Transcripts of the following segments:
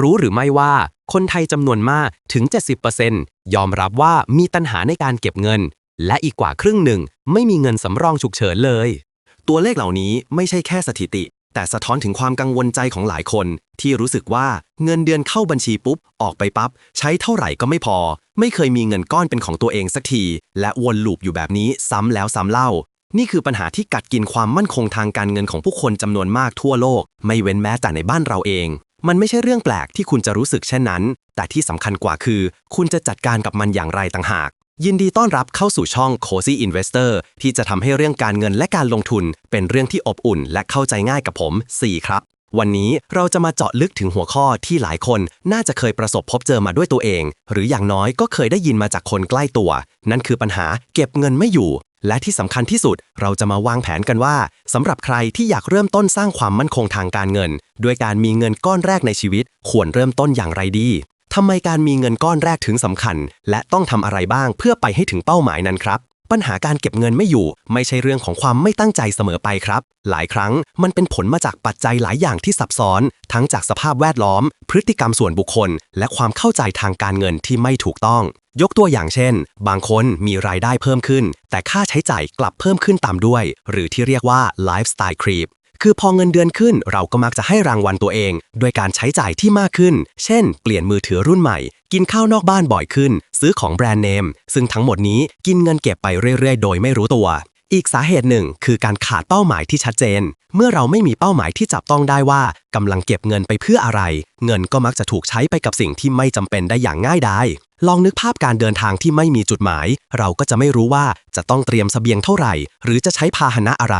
รู้หรือไม่ว่าคนไทยจำนวนมากถึง 70%ยอมรับว่ามีตัณหาในการเก็บเงิน และอีกกว่าครึ่งหนึ่งไม่มีเงินสำรองฉุกเฉินเลย ตัวเลขเหล่านี้ไม่ใช่แค่สถิติ แต่สะท้อนถึงความกังวลใจของหลายคน ที่รู้สึกว่าเงินเดือนเข้าบัญชีปุ๊บ ออกไปปั๊บ ใช้เท่าไหร่ก็ไม่พอ ไม่เคยมีเงินก้อนเป็นของตัวเองสักที และวนลูปอยู่แบบนี้ซ้ำแล้วซ้ำเล่า นี่คือปัญหาที่กัดกินความมั่นคงทางการเงินของผู้คนจำนวนมากทั่วโลก ไม่เว้นแม้แต่ในบ้านเราเอง มันไม่ใช่เรื่องแปลกที่คุณจะรู้สึกเช่นนั้น แต่ที่สำคัญกว่าคือ คุณจะจัดการกับมันอย่างไรต่างหาก ยินดีต้อนรับเข้าสู่ช่อง Cozy Investor ที่จะทำให้เรื่องการเงินและการลงทุน เป็นเรื่องที่อบอุ่น และเข้าใจง่ายกับผม 4 ครับ วันนี้เราจะมาเจาะลึกถึงหัวข้อที่หลายคน น่าจะเคยประสบพบเจอมาด้วยตัวเอง หรืออย่างน้อยก็เคยได้ยินมาจากคนใกล้ตัว นั่นคือปัญหาเก็บเงินไม่อยู่ และที่สำคัญที่สุดเราจะมาวางแผนกันว่าสำหรับใครที่อยากเริ่มต้นสร้างความมั่นคงทางการเงิน ด้วยการมีเงินก้อนแรกในชีวิต ควรเริ่มต้นอย่างไรดีทำไมการมีเงินก้อนแรกถึงสำคัญ และต้องทำอะไรบ้างเพื่อไปให้ถึงเป้าหมายนั้นครับ ปัญหาการเก็บเงินไม่อยู่ ไม่ใช่เรื่องของความไม่ตั้งใจเสมอไปครับ หลายครั้งมันเป็นผลมาจากปัจจัยหลายอย่างที่ซับซ้อน ทั้งจากสภาพแวดล้อม พฤติกรรมส่วนบุคคล และความเข้าใจทางการเงินที่ไม่ถูกต้อง ยกตัวอย่างเช่น บางคนมีรายได้เพิ่มขึ้น แต่ค่าใช้จ่ายกลับเพิ่มขึ้นตามด้วย หรือที่เรียกว่า lifestyle creep คือพอเงินเดือนขึ้นเราก็มักจะให้รางวัลตัวเองด้วยการใช้จ่ายที่มากขึ้น เช่น เปลี่ยนมือถือรุ่นใหม่ กินข้าวนอกบ้านบ่อยขึ้น ซื้อของแบรนด์เนม ซึ่งทั้งหมดนี้กินเงินเก็บไปเรื่อยๆ โดยไม่รู้ตัว อีกสาเหตุหนึ่งคือการขาดเป้าหมายที่ชัดเจน เมื่อเราไม่มีเป้าหมายที่จับต้องได้ว่ากำลังเก็บเงินไปเพื่ออะไร เงินก็มักจะถูกใช้ไปกับสิ่งที่ไม่จำเป็นได้อย่างง่ายดายลองนึกภาพการเดินทางที่ไม่มีจุดหมาย เราก็จะไม่รู้ว่าจะต้องเตรียมเสบียงเท่าไหร่ หรือจะใช้พาหนะอะไร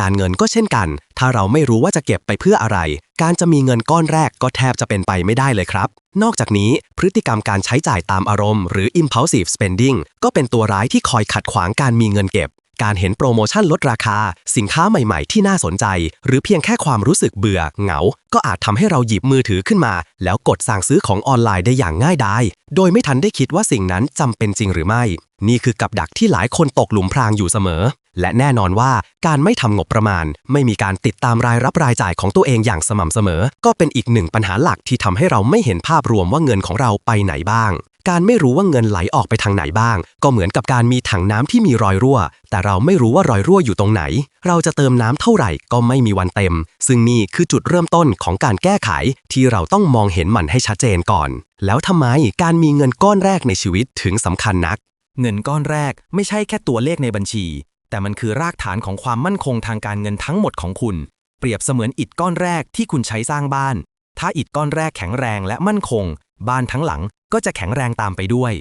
การเงินก็เช่นกัน ถ้าเราไม่รู้ว่าจะเก็บไปเพื่ออะไร การจะมีเงินก้อนแรกก็แทบจะเป็นไปไม่ได้เลยครับ นอกจากนี้พฤติกรรมการใช้จ่ายตามอารมณ์หรือ impulsive spending ก็เป็นตัวร้ายที่คอยขัดขวางการมีเงินเก็บ การเห็นโปรโมชั่นลดราคา สินค้าใหม่ๆ ที่น่าสนใจ หรือเพียงแค่ความรู้สึกเบื่อ เหงา ก็อาจทำให้เราหยิบมือถือขึ้นมา แล้วกดสั่งซื้อของออนไลน์ได้อย่างง่ายดาย โดยไม่ทันได้คิดว่าสิ่งนั้นจำเป็นจริงหรือไม่ นี่คือกับดักที่หลายคนตกหลุมพรางอยู่เสมอ และแน่นอนว่าการไม่ทำงบประมาณ ไม่มีการติดตามรายรับรายจ่ายของตัวเองอย่างสม่ำเสมอ ก็เป็นอีกหนึ่งปัญหาหลักที่ทำให้เราไม่เห็นภาพรวมว่าเงินของเราไปไหนบ้าง การไม่รู้ว่าเงินไหลออกไปทางไหนบ้าง ก็เหมือนกับการมีถังน้ำที่มีรอยรั่ว แต่เราไม่รู้ว่ารอยรั่วอยู่ตรงไหน เราจะเติมน้ำเท่าไหร่ก็ไม่มีวันเต็ม ซึ่งนี่คือจุดเริ่มต้นของการแก้ไข ที่เราต้องมองเห็นมันให้ชัดเจนก่อน แล้วทำไมการมีเงินก้อนแรกในชีวิตถึงสำคัญนัก เงินก้อนแรกไม่ใช่แค่ตัวเลขในบัญชี แต่มันคือรากฐานของความมั่นคงทางการเงินทั้งหมดของคุณ เปรียบเสมือนอิฐก้อนแรกที่คุณใช้สร้างบ้าน ถ้าอิฐก้อนแรกแข็งแรงและมั่นคง บ้านทั้งหลังก็จะแข็งแรงตามไปด้วย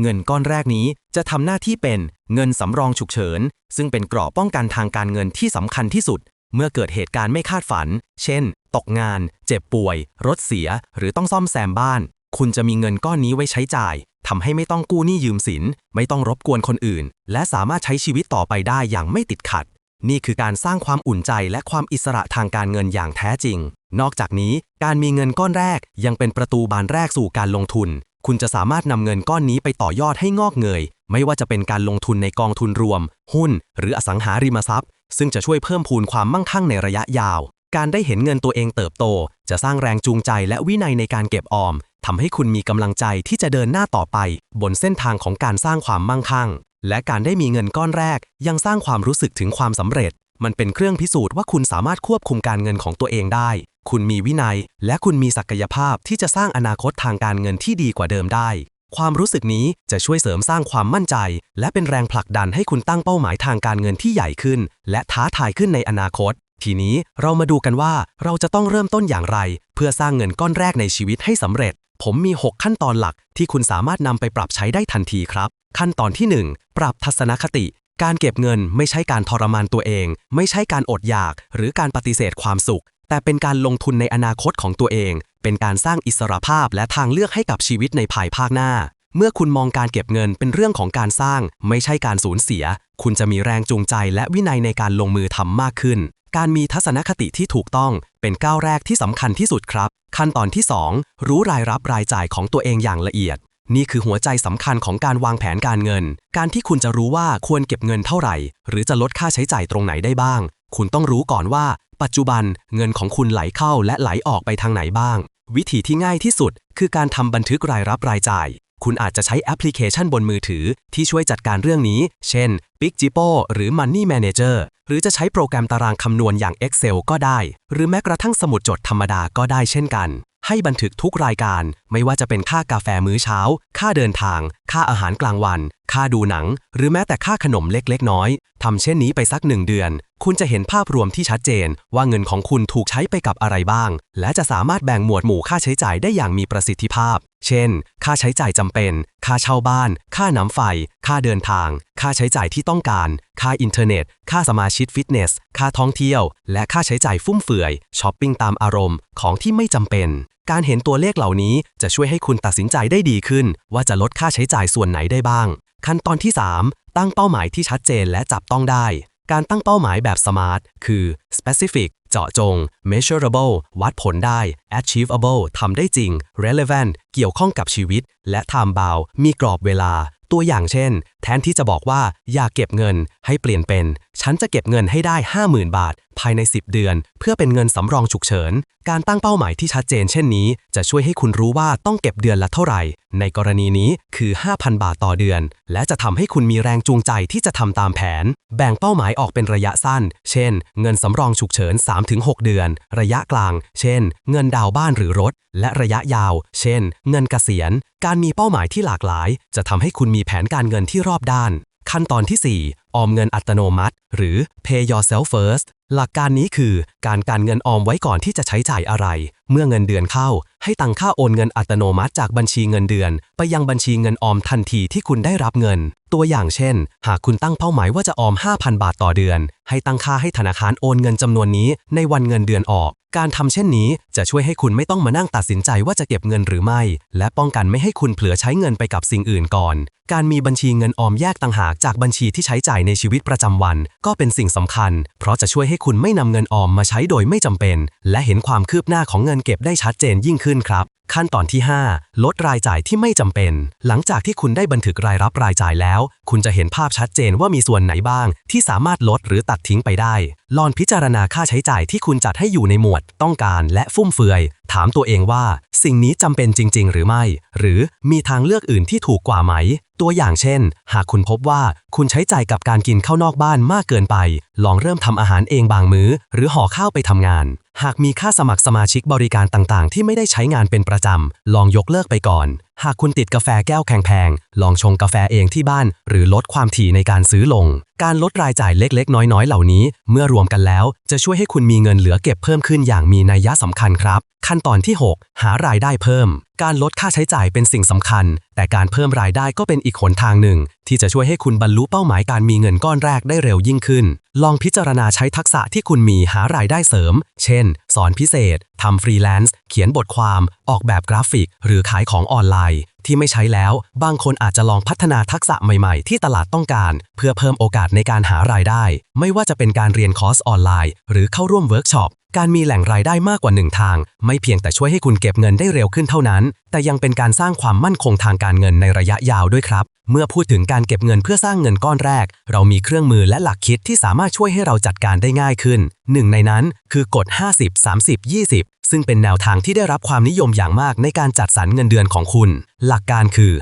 เงินก้อนแรกนี้จะทำหน้าที่เป็นเงินสำรองฉุกเฉิน ซึ่งเป็นเกราะป้องกันทางการเงินที่สำคัญที่สุด เมื่อเกิดเหตุการณ์ไม่คาดฝัน เช่น ตกงาน เจ็บป่วย รถเสีย หรือต้องซ่อมแซมบ้าน คุณจะมีเงินก้อนนี้ไว้ใช้จ่าย ทำให้ไม่ต้องกู้หนี้ยืมสิน ไม่ต้องรบกวนคนอื่น และสามารถใช้ชีวิตต่อไปได้อย่างไม่ติดขัด นี่คือการสร้างความอุ่นใจและความอิสระทางการเงินอย่างแท้จริง นอกจากนี้การมีเงินก้อนแรกยังเป็นประตูบานแรกสู่การลงทุน คุณจะสามารถนำเงินก้อนนี้ไปต่อยอดให้งอกเงย ไม่ว่าจะเป็นการลงทุนในกองทุนรวม หุ้น หรืออสังหาริมทรัพย์ ซึ่งจะช่วยเพิ่มพูนความมั่งคั่งในระยะยาว การได้เห็นเงินตัวเองเติบโต จะสร้างแรงจูงใจและวินัยในการเก็บออมทำให้คุณมีกำลังใจที่จะเดินหน้าต่อไป บนเส้นทางของการสร้างความมั่งคั่ง และการได้มีเงินก้อนแรก ยังสร้างความรู้สึกถึงความสำเร็จ มันเป็นเครื่องพิสูจน์ว่าคุณสามารถควบคุมการเงินของตัวเองได้ คุณมีวินัย และคุณมีศักยภาพที่จะสร้างอนาคตทางการเงินที่ดีกว่าเดิมได้ ความรู้สึกนี้จะช่วยเสริมสร้างความมั่นใจ และเป็นแรงผลักดันให้คุณตั้งเป้าหมายทางการเงินที่ใหญ่ขึ้น และท้าทายขึ้นในอนาคต ทีนี้เรามาดูกันว่าเราจะต้องเริ่มต้นอย่างไร เพื่อสร้างเงินก้อนแรกในชีวิตให้สำเร็จ ผมมี 6 ขั้นตอนหลักที่คุณสามารถนำไปปรับใช้ได้ทันทีครับ ขั้นตอนที่ 1 ปรับทัศนคติ การเก็บเงินไม่ใช่การทรมานตัวเอง ไม่ใช่การอดอยาก หรือการปฏิเสธความสุข แต่เป็นการลงทุนในอนาคตของตัวเอง เป็นการสร้างอิสรภาพและทางเลือกให้กับชีวิตในภายภาคหน้า เมื่อคุณมองการเก็บเงินเป็นเรื่องของการสร้าง ไม่ใช่การสูญเสีย คุณจะมีแรงจูงใจและวินัยในการลงมือทำมากขึ้น การมีทัศนคติที่ถูกต้องเป็นก้าวแรกที่สำคัญที่สุดครับ ขั้นตอนที่ 2 รู้รายรับรายจ่ายของตัวเองอย่างละเอียด นี่คือหัวใจสำคัญของการวางแผนการเงิน การที่คุณจะรู้ว่าควรเก็บเงินเท่าไหร่ หรือจะลดค่าใช้จ่ายตรงไหนได้บ้าง คุณต้องรู้ก่อนว่า ปัจจุบันเงินของคุณไหลเข้าและไหลออกไปทางไหนบ้าง วิธีที่ง่ายที่สุด คือการทำบันทึกรายรับรายจ่ายคุณอาจจะใช้แอปพลิเคชันบนมือถือที่ช่วยจัดการเรื่องนี้ เช่น b i g j i p o หรือ Money Manager รือจะใช้โปรแกรมตารางคำนวณอย่าง Excel ก็ได้ หรือแม้กระทั่งสมุดจดธรรมดาก็ได้เช่นกัน ให้บันทึกทุกรายการ ไม่ว่าจะเป็นค่ากาแฟมื้อเช้า ค่าเดินทาง ค่าอาหารกลางวัน ค่าดูหนัง หรือแม้แต่ค่าขนมเล็กๆ น้อยทำเช่นนี้ไปสักหนึ่งเดือน คุณจะเห็นภาพรวมที่ชัดเจน ว่าเงินของคุณถูกใช้ไปกับอะไรบ้าง และจะสามารถแบ่งหมวดหมู่ค่าใช้จ่ายได้อย่างมีประสิทธิภาพ เช่น ค่าใช้จ่ายจำเป็น ค่าเช่าบ้าน ค่าน้ำไฟ ค่าเดินทาง ค่าใช้จ่ายที่ต้องการ ค่าอินเทอร์เน็ต ค่าสมาชิกฟิตเนส ค่าท่องเที่ยว และค่าใช้จ่ายฟุ่มเฟือยช้อปปิ้งตามอารมณ์ ของที่ไม่จำเป็นการเห็นตัวเลขเหล่านี้จะช่วยให้คุณตัดสินใจได้ดีขึ้น ว่าจะลดค่าใช้จ่ายส่วนไหนได้บ้าง ขั้นตอนที่ 3 ตั้งเป้าหมายที่ชัดเจนและจับต้องได้ การตั้งเป้าหมายแบบสมาร์ทคือ specific เจาะจง measurable วัดผลได้ achievable ทำได้จริง relevant เกี่ยวข้องกับชีวิต และ time bound มีกรอบเวลา ตัวอย่างเช่น แทนที่จะบอกว่าอยากเก็บเงินให้เปลี่ยนเป็น ฉันจะเก็บเงินให้ได้ 50,000 บาท ภายใน 10 เดือน เพื่อเป็นเงินสำรองฉุกเฉิน การตั้งเป้าหมายที่ชัดเจนเช่นนี้ จะช่วยให้คุณรู้ว่าต้องเก็บเดือนละเท่าไหร่ ในกรณีนี้คือ 5,000 บาทต่อเดือน และจะทำให้คุณมีแรงจูงใจที่จะทำตามแผน แบ่งเป้าหมายออกเป็นระยะสั้น เช่น เงินสำรองฉุกเฉิน 3-6 เดือน ระยะกลาง เช่น เงินดาวน์บ้านหรือรถ และระยะยาว เช่น เงินเกษียณ การมีเป้าหมายที่หลากหลาย จะทำให้คุณมีแผนการเงินที่รอบด้าน ขั้นตอนที่4 ออมเงินอัตโนมัติ หรือ pay yourself first หลักการนี้คือการการเงินออมไว้ก่อนที่จะใช้จ่ายอะไร เมื่อเงินเดือนเข้า ให้ตั้งค่าโอนเงินอัตโนมัติจากบัญชีเงินเดือน ไปยังบัญชีเงินออมทันทีที่คุณได้รับเงิน ตัวอย่างเช่น หากคุณตั้งเป้าหมายว่าจะออม 5,000 บาทต่อเดือน ให้ตั้งค่าให้ธนาคารโอนเงินจำนวนนี้ในวันเงินเดือนออก การทำเช่นนี้จะช่วยให้คุณไม่ต้องมานั่งตัดสินใจว่าจะเก็บเงินหรือไม่ และป้องกันไม่ให้คุณเผลอใช้เงินไปกับสิ่งอื่นก่อน การมีบัญชีเงินออมแยกต่างหากจากบัญชีที่ใช้จ่ายในชีวิตประจำวัน ก็เป็นสิ่งสำคัญ เพราะจะช่วยให้คุณไม่นำเงินออมมาใช้โดยไม่จำเป็น และเห็นความคืบหน้าของเงินเก็บได้ชัดเจนยิ่งขึ้นครับ ขั้นตอนที่ 5 ลดรายจ่ายที่ไม่จำเป็น หลังจากที่คุณได้บันทึกรายรับรายจ่ายแล้ว คุณจะเห็นภาพชัดเจนว่ามีส่วนไหนบ้าง ที่สามารถลดหรือตัดทิ้งไปได้ ลองพิจารณาค่าใช้จ่ายที่คุณจัดให้อยู่ในหมวด ต้องการและฟุ่มเฟือย ถามตัวเองว่า สิ่งนี้จำเป็นจริง ๆ หรือไม่ หรือมีทางเลือกอื่นที่ถูกกว่าไหม ตัวอย่างเช่น หากคุณพบว่าคุณใช้จ่ายกับการกินข้าวนอกบ้านมากเกินไป ลองเริ่มทำอาหารเองบางมื้อ หรือห่อข้าวไปทำงานหากมีค่าสมัครสมาชิกบริการต่างๆ ที่ไม่ได้ใช้งานเป็นประจำ ลองยกเลิกไปก่อนหากคุณติดกาแฟแก้วแพงๆลองชงกาแฟเองที่บ้าน หรือลดความถี่ในการซื้อลง การลดรายจ่ายเล็กๆ น้อยๆ เหล่านี้ เมื่อรวมกันแล้ว จะช่วยให้คุณมีเงินเหลือเก็บเพิ่มขึ้นอย่างมีนัยสำคัญครับ ขั้นตอนที่ 6 หารายได้เพิ่ม การลดค่าใช้จ่ายเป็นสิ่งสำคัญ แต่การเพิ่มรายได้ก็เป็นอีกหนทางหนึ่ง ที่จะช่วยให้คุณบรรลุเป้าหมายการมีเงินก้อนแรกได้เร็วยิ่งขึ้น ลองพิจารณาใช้ทักษะที่คุณมีหารายได้เสริม เช่น สอนพิเศษ ทำฟรีแลนซ์ เขียนบทความ ออกแบบกราฟิก หรือขายของออนไลน์ ที่ไม่ใช้แล้ว บางคนอาจจะลองพัฒนาทักษะใหม่ๆ ที่ตลาดต้องการ เพื่อเพิ่มโอกาสในการหารายได้ ไม่ว่าจะเป็นการเรียนคอร์สออนไลน์ หรือเข้าร่วมเวิร์กช็อป การมีแหล่งรายได้มากกว่าหนึ่งทาง ไม่เพียงแต่ช่วยให้คุณเก็บเงินได้เร็วขึ้นเท่านั้น แต่ยังเป็นการสร้างความมั่นคงทางการเงินในระยะยาวด้วยครับเมื่อพูดถึงการเก็บเงินเพื่อสร้างเงินก้อนแรก เรามีเครื่องมือและหลักคิดที่สามารถช่วยให้เราจัดการได้ง่ายขึ้น หนึ่งในนั้นคือกฎ 50 30 20 ซึ่งเป็นแนวทางที่ได้รับความนิยมอย่างมากในการจัดสรรเงินเดือนของคุณ หลักการคือ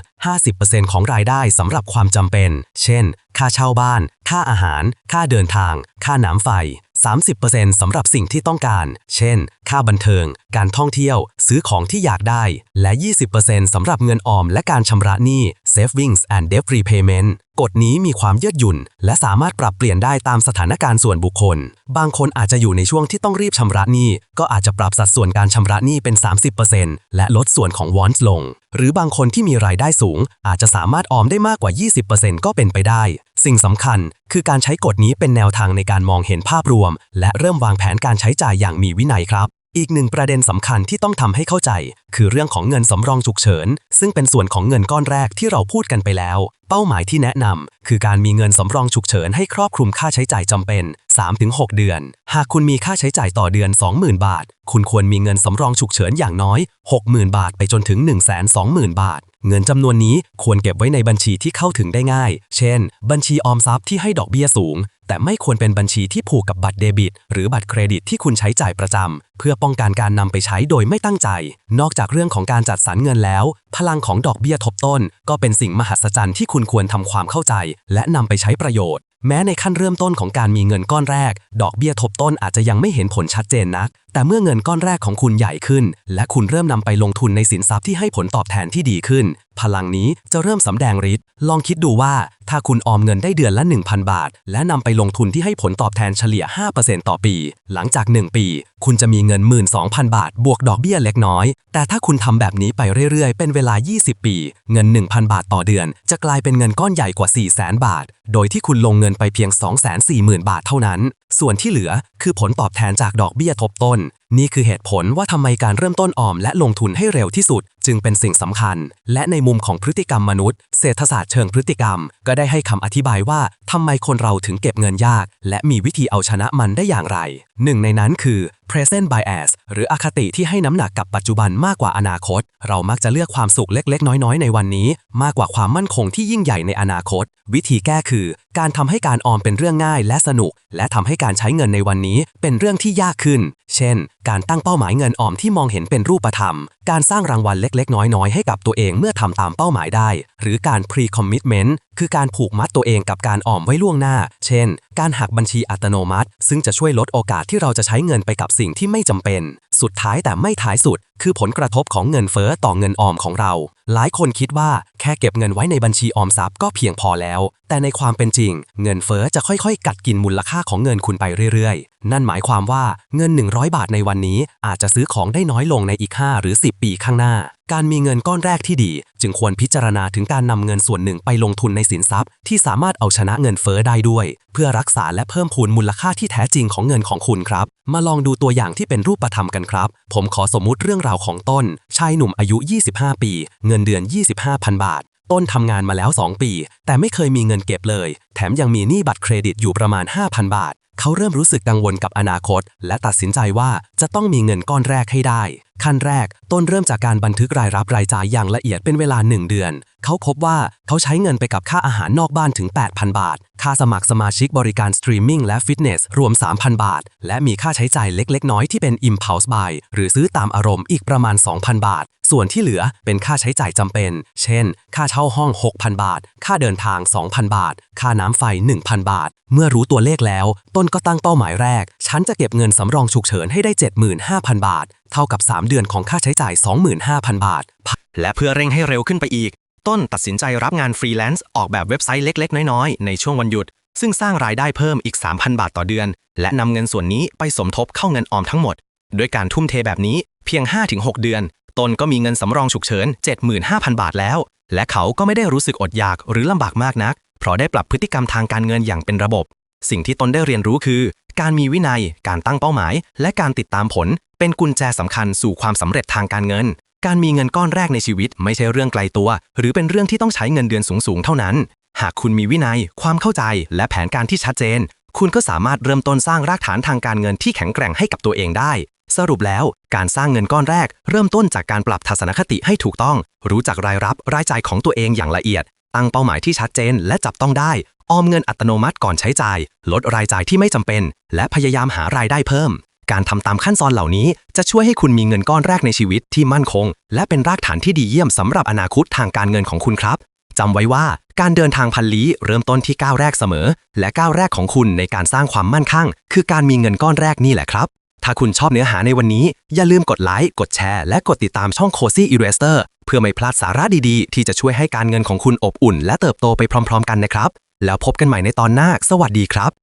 50%ของรายได้สำหรับความจำเป็น เช่น ค่าเช่าบ้าน ค่าอาหาร ค่าเดินทาง ค่าน้ำไฟ 30%สำหรับสิ่งที่ต้องการ เช่น ค่าบันเทิง การท่องเที่ยว ซื้อของที่อยากได้ และ 20%สำหรับเงินออมและการชำระหนี้ savings and debt repayment กฎนี้มีความยืดหยุ่น และสามารถปรับเปลี่ยนได้ตามสถานการณ์ส่วนบุคคล บางคนอาจจะอยู่ในช่วงที่ต้องรีบชำระหนี้ ก็อาจจะปรับสัดส่วนการชำระหนี้เป็น 30%และลดส่วนของ wants ลง หรือบางคนที่มีรายได้สูง อาจจะสามารถออมได้มากกว่า 20%ก็เป็นไปได้ สิ่งสำคัญคือการใช้กฎนี้เป็นแนวทางในการมองเห็นภาพรวม และเริ่มวางแผนการใช้จ่ายอย่างมีวินัยครับ อีกหนึ่งประเด็นสำคัญที่ต้องทำให้เข้าใจ คือเรื่องของเงินสำรองฉุกเฉิน ซึ่งเป็นส่วนของเงินก้อนแรกที่เราพูดกันไปแล้ว เป้าหมายที่แนะนำคือการมีเงินสำรองฉุกเฉินให้ครอบคลุมค่าใช้จ่ายจำเป็น 3-6 เดือน หากคุณมีค่าใช้จ่ายต่อเดือน 20,000 บาท คุณควรมีเงินสำรองฉุกเฉินอย่างน้อย 60,000 บาทไปจนถึง 120,000 บาท เงินจำนวนนี้ควรเก็บไว้ในบัญชีที่เข้าถึงได้ง่าย เช่น บัญชีออมทรัพย์ที่ให้ดอกเบี้ยสูง แต่ไม่ควรเป็นบัญชีที่ผูกกับบัตรเดบิต หรือบัตรเครดิตที่คุณใช้จ่ายประจำเพื่อป้องกันการนำไปใช้โดยไม่ตั้งใจ นอกจากเรื่องของการจัดสรรเงินแล้ว พลังของดอกเบี้ยทบต้น ก็เป็นสิ่งมหัศจรรย์ที่คุณควรทำความเข้าใจและนำไปใช้ประโยชน์ แม้ในขั้นเริ่มต้นของการมีเงินก้อนแรก ดอกเบี้ยทบต้นอาจจะยังไม่เห็นผลชัดเจนนัก แต่เมื่อเงินก้อนแรกของคุณใหญ่ขึ้น และคุณเริ่มนำไปลงทุนในสินทรัพย์ที่ให้ผลตอบแทนที่ดีขึ้นพลังนี้จะเริ่มสำแดงฤทธิ์ลองคิดดูว่า ถ้าคุณออมเงินได้เดือนละ 1,000 บาท และนำไปลงทุนที่ให้ผลตอบแทนเฉลี่ย 5%ต่อปี หลังจาก 1 ปี คุณจะมีเงิน 12,000 บาท บวกดอกเบี้ยเล็กน้อย แต่ถ้าคุณทำแบบนี้ไปเรื่อยๆ เป็นเวลา 20 ปี เงิน 1,000 บาทต่อเดือน จะกลายเป็นเงินก้อนใหญ่กว่า 400,000 บาท โดยที่คุณลงเงินไปเพียง 240,000 บาทเท่านั้น ส่วนที่เหลือคือผลตอบแทนจากดอกเบี้ยทบต้น นี่คือเหตุผลว่าทำไมการเริ่มต้นออมและลงทุนให้เร็วที่สุด จึงเป็นสิ่งสำคัญ และในมุมของพฤติกรรมมนุษย์ เศรษฐศาสตร์เชิงพฤติกรรม ก็ได้ให้คำอธิบายว่าทำไมคนเราถึงเก็บเงินยาก และมีวิธีเอาชนะมันได้อย่างไร หนึ่งในนั้นคือ present bias หรืออคติที่ให้น้ำหนักกับปัจจุบันมากกว่าอนาคต เรามักจะเลือกความสุขเล็ก ๆ น้อย ๆ ในวันนี้ มากกว่าความมั่นคงที่ยิ่งใหญ่ในอนาคต วิธีแก้คือ การทำให้การออมเป็นเรื่องง่ายและสนุก และทำให้การใช้เงินในวันนี้เป็นเรื่องที่ยากขึ้น เช่น การตั้งเป้าหมายเงินออมที่มองเห็นเป็นรูปธรรม การสร้างรางวัลเล็ก ๆ น้อย ๆ ให้กับตัวเองเมื่อทำตามเป้าหมายได้ หรือการ pre-commitment คือการผูกมัดตัวเองกับการออมไว้ล่วงหน้า เช่น การหักบัญชีอัตโนมัติ ซึ่งจะช่วยลดโอกาสที่เราจะใช้เงินไปกับสิ่งที่ไม่จำเป็น สุดท้ายแต่ไม่ท้ายสุด คือผลกระทบของเงินเฟ้อต่อเงินออมของเรา หลายคนคิดว่าแค่เก็บเงินไว้ในบัญชีออมทรัพย์ก็เพียงพอแล้ว แต่ในความเป็นจริง เงินเฟ้อจะค่อยๆ กัดกินมูลค่าของเงินคุณไปเรื่อยๆ นั่นหมายความว่าเงิน 100 บาทในวันนี้ อาจจะซื้อของได้น้อยลงในอีก 5 หรือ 10 ปีข้างหน้า การมีเงินก้อนแรกที่ดี จึงควรพิจารณาถึงการนำเงินส่วนหนึ่งไปลงทุนในสินทรัพย์ ที่สามารถเอาชนะเงินเฟ้อได้ด้วย เพื่อรักษาและเพิ่มพูนมูลค่าที่แท้จริงของเงินของคุณครับ มาลองดูตัวอย่างที่เป็นรูปธรรมกันครับ ผมขอสมมุติเรื่องราวของต้น ชายหนุ่มอายุ 25 ปี เงินเดือน 25,000 บาท ต้นทำงานมาแล้ว 2 ปี แต่ไม่เคยมีเงินเก็บเลย แถมยังมีหนี้บัตรเครดิตอยู่ประมาณ 5,000 บาท เขาเริ่มรู้สึกกังวลกับอนาคต และตัดสินใจว่าจะต้องมีเงินก้อนแรกให้ได้ ขั้นแรก ต้นเริ่มจากการบันทึกรายรับรายจ่ายอย่างละเอียดเป็นเวลา 1 เดือน เขาพบว่าเขาใช้เงินไปกับค่าอาหารนอกบ้านถึง 8,000 บาท ค่าสมัครสมาชิกบริการสตรีมมิ่งและฟิตเนสรวม 3,000 บาท และมีค่าใช้จ่ายเล็ก ๆ น้อยที่เป็น impulse buy หรือซื้อตามอารมณ์อีกประมาณ 2,000 บาท ส่วนที่เหลือเป็นค่าใช้จ่ายจำเป็น เช่น ค่าเช่าห้อง 6,000 บาท ค่าเดินทาง 2,000 บาท ค่าน้ำไฟ 1,000 บาท เมื่อรู้ตัวเลขแล้ว ต้นก็ตั้งเป้าหมายแรก ฉันจะเก็บเงินสำรองฉุกเฉินให้ได้ 75,000 บาท เท่ากับ 3 เดือนของค่าใช้จ่าย 25,000 บาท และเพื่อเร่งให้เร็วขึ้นไปอีก ต้นตัดสินใจรับงานฟรีแลนซ์ออกแบบเว็บไซต์เล็ก ๆ น้อย ๆ ในช่วงวันหยุด ซึ่งสร้างรายได้เพิ่มอีก 3,000 บาทต่อเดือน และนำเงินส่วนนี้ไปสมทบเข้าเงินออมทั้งหมด ด้วยการทุ่มเทแบบนี้เพียง 5-6 เดือน ตนก็มีเงินสำรองฉุกเฉิน 75,000 บาทแล้ว และเขาก็ไม่ได้รู้สึกอดอยากหรือลำบากมากนัก เพราะได้ปรับพฤติกรรมทางการเงินอย่างเป็นระบบ สิ่งที่ตนได้เรียนรู้คือ การมีวินัย การตั้งเป้าหมาย และการติดตามผล เป็นกุญแจสำคัญสู่ความสำเร็จทางการเงิน การมีเงินก้อนแรกในชีวิตไม่ใช่เรื่องไกลตัว หรือเป็นเรื่องที่ต้องใช้เงินเดือนสูงๆ เท่านั้น หากคุณมีวินัย ความเข้าใจ และแผนการที่ชัดเจน คุณก็สามารถเริ่มต้นสร้างรากฐานทางการเงินที่แข็งแกร่งให้กับตัวเองได้ สรุปแล้ว การสร้างเงินก้อนแรก เริ่มต้นจากการปรับทัศนคติให้ถูกต้อง รู้จักรายรับรายจ่ายของตัวเองอย่างละเอียด ตั้งเป้าหมายที่ชัดเจน และจับต้องได้ ออมเงินอัตโนมัติก่อนใช้จ่าย ลดรายจ่ายที่ไม่จำเป็น และพยายามหารายได้เพิ่ม การทำตามขั้นตอนเหล่านี้ จะช่วยให้คุณมีเงินก้อนแรกในชีวิตที่มั่นคง และเป็นรากฐานที่ดีเยี่ยมสำหรับอนาคตทางการเงินของคุณครับจำไว้ว่าการเดินทางพันลี้เริ่มต้นที่ก้าวแรกเสมอ และก้าวแรกของคุณในการสร้างความมั่นคงคือการมีเงินก้อนแรกนี่แหละครับ ถ้าคุณชอบเนื้อหาในวันนี้ อย่าลืมกดไลค์กดแชร์และกดติดตามช่อง Cozy Investor เพื่อไม่พลาดสาระดีๆ ที่จะช่วยให้การเงินของคุณอบอุ่น และเติบโตไปพร้อม ๆ กันนะครับ แล้วพบกันใหม่ในตอนหน้า สวัสดีครับ